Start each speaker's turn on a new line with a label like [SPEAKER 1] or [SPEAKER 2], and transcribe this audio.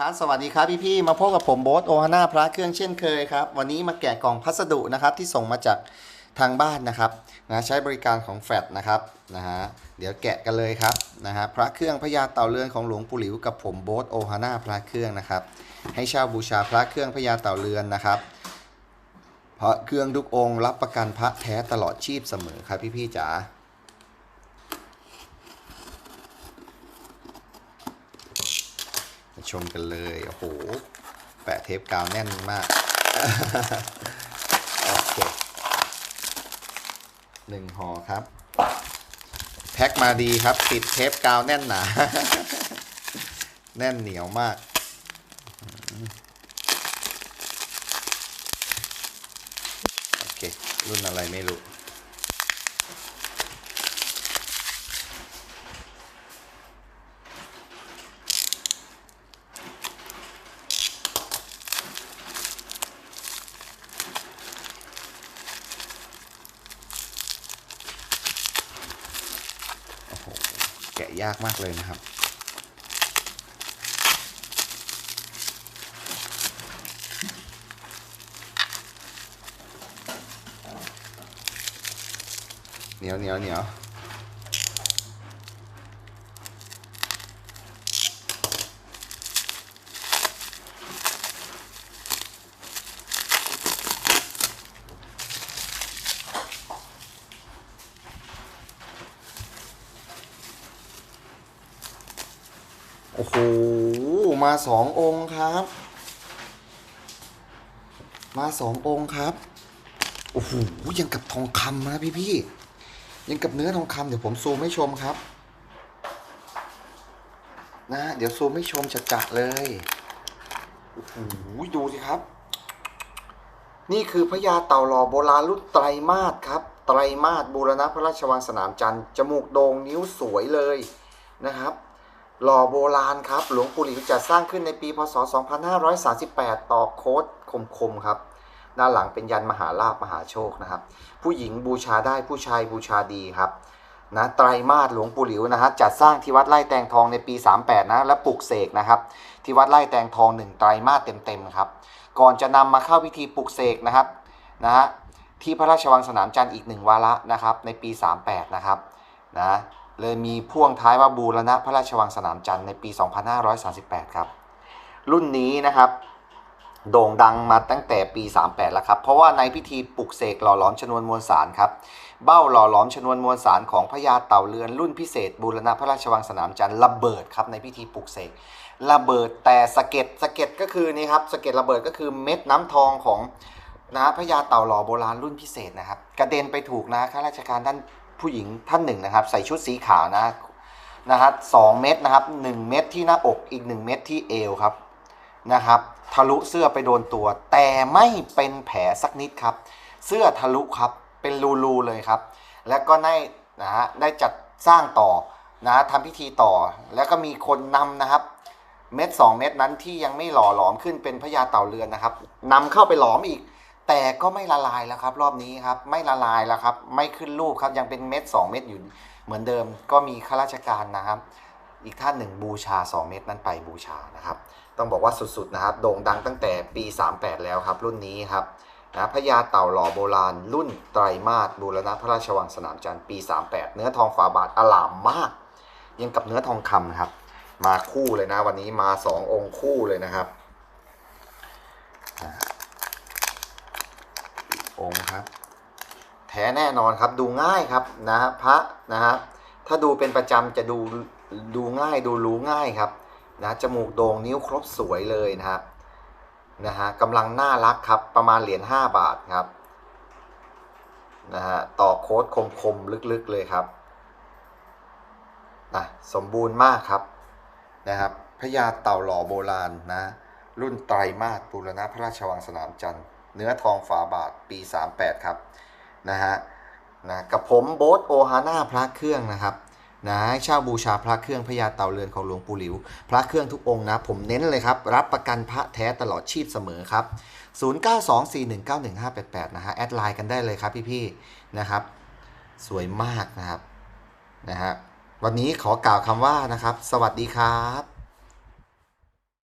[SPEAKER 1] ครับสวัสดีครับพี่ๆมาพบกับผมโบ๊ทโอฮาน่าพระเครื่องเช่นเคยครับ วันนี้มาแกะกล่องพัสดุนะครับที่ส่งมาจากทางบ้านนะครับนะใช้บริการของแฟดนะครับนะฮะเดี๋ยวแกะกันเลยครับนะฮะพระเครื่องพญาเต่าเรือนของหลวงปู่หลิวกับผมโบ๊ทโอฮาน่าพระเครื่องนะครับ ให้เช่าบูชาพระเครื่องพญาเต่าเรือนนะครับพระเครื่องทุกองค์รับประกันพระแท้ตลอดชีพเสมอครับพี่ๆจ๋า มา ชมกันเลย โอ้โห แปะเทปกาวแน่นมาก โอเคหนึ่งห่อครับ แพ็คมาดีครับ ติดเทปกาวแน่นหนา แน่นเหนียวมากโอเค รุ่นอะไรไม่รู้ โอ้โห แกะ ยากมากเลยนะครับ เหนียวเหนียวเหนียว โอ้โห มาสององค์ครับ มาสององค์ครับ โอ้โห ยังกับทองคำนะพี่พี่ยังกับเนื้อทองคำเดี๋ยวผมซูมให้ชมครับ นะ เดี๋ยวซูมให้ชมจัดๆเลย โอ้โห ดูสิครับ นี่คือพญาเต่าหล่อโบราณรุ่นไตรมาสครับ ไตรมาสบูรณะพระราชวังสนามจันทร์ จมูกโด่งนิ้วสวยเลยนะครับ หล่อโบราณครับ หลวงปู่หลิวจัดสร้างขึ้นในปี พศ 2538 ต่อโค้ดคมๆครับ ด้านหลังเป็นยันมหาลาภมหาโชคนะครับ ผู้หญิงบูชาได้ผู้ชายบูชาดีครับนะไตรมาสหลวงปู่หลิวนะฮะจัดสร้างที่วัดไร่แตงทองในปี 38 นะและปลุกเสกนะครับ ที่วัดไร่แตงทองหนึ่งไตรมาสเต็มๆครับ ก่อนจะนำมาเข้าพิธีปลุกเสกนะครับนะฮะที่พระราชวังสนามจันทร์อีกหนึ่งวาระนะครับในปี 38 นะครับนะ เลยมีพ่วงท้ายว่าบูรณะพระราชวังสนามจันทร์ในปี 2538 ครับ รุ่นนี้นะครับ โด่งดังมาตั้งแต่ปี 38 แล้วครับ เพราะว่าในพิธีปลุกเสกหล่อหลอมชนวนมวลสารครับ เบ้าหล่อหลอมชนวนมวลสารของพญาเต่าเรือน รุ่นพิเศษบูรณะพระราชวังสนามจันทร์ระเบิดครับในพิธีปลุกเสกระเบิดแต่สะเก็ดสะเก็ดก็คือนี่ครับสะเก็ดระเบิดก็คือเม็ดน้ำทองของนะพญาเต่าหล่อโบราณรุ่นพิเศษนะครับ กระเด็นไปถูกนะข้าราชการท่าน ผู้หญิงท่านหนึ่งนะครับ ใส่ชุดสีขาวนะนะครับสองเม็ดนะครับหนึ่งเม็ดที่หน้าอกอีกหนึ่งเม็ดที่เอวครับนะครับ ทะลุเสื้อไปโดนตัว แต่ไม่เป็นแผลสักนิดครับ เสื้อทะลุครับเป็นรูๆเลยครับ แล้วก็ได้นะฮะได้จัดสร้างต่อนะฮะทำพิธีต่อ แล้วก็มีคนนำนะครับ เม็ด2เม็ดนั้นที่ยังไม่หล่อหลอมขึ้นเป็นพญาเต่าเรือนนะครับนำเข้าไปหลอมอีก แต่ก็ไม่ละลายแล้วครับ รอบนี้ครับ ไม่ละลายแล้วครับ ไม่ขึ้นรูปครับ ยังเป็นเม็ด2เม็ดอยู่เหมือนเดิม ก็มีข้าราชการนะครับ อีกท่านหนึ่งบูชา 2 เม็ดนั้นไปบูชานะครับ ต้องบอกว่าสุดๆนะครับ โด่งดังตั้งแต่ปี 38 แล้วครับ รุ่นนี้ครับนะพญาเต่าหล่อโบราณ รุ่นไตรมาสบูรณะพระราชวังสนามจันทร์ปี 38 เนื้อทองฝาบาทอลามมาก ยังกับเนื้อทองคำครับ มาคู่เลยนะ วันนี้มา 2 องค์คู่เลยนะครับ องค์ครับ แท้แน่นอนครับดูง่ายครับนะพระนะฮะถ้าดูเป็นประจำจะดูดูง่ายดูรู้ง่ายครับนะจมูกโด่งนิ้วครบสวยเลยนะฮะนะฮะกำลังน่ารักครับประมาณเหรียญ5บาทครับนะฮะต่อโค้ดคมๆลึกๆเลยครับนะสมบูรณ์มากครับนะครับพญาเต่าหล่อโบราณนะรุ่นไตรมาสบูรณะพระราชวังสนามจันทร์ เนื้อทองฝาบาทปี 38 ครับนะฮะนะกับผมโบ๊ทโอฮาน่าพระเครื่องนะครับนะให้เช่าบูชาพระเครื่องพญาเต่าเรือนของหลวงปู่หลิว พระเครื่องทุกองค์นะ ผมเน้นเลยครับ รับประกันพระแท้ตลอดชีพเสมอครับ 0924191588 นะฮะ แอดไลน์กันได้เลยครับพี่ๆนะครับ สวยมากนะครับนะฮะวันนี้ขอกล่าวคำว่านะครับ สวัสดีครับ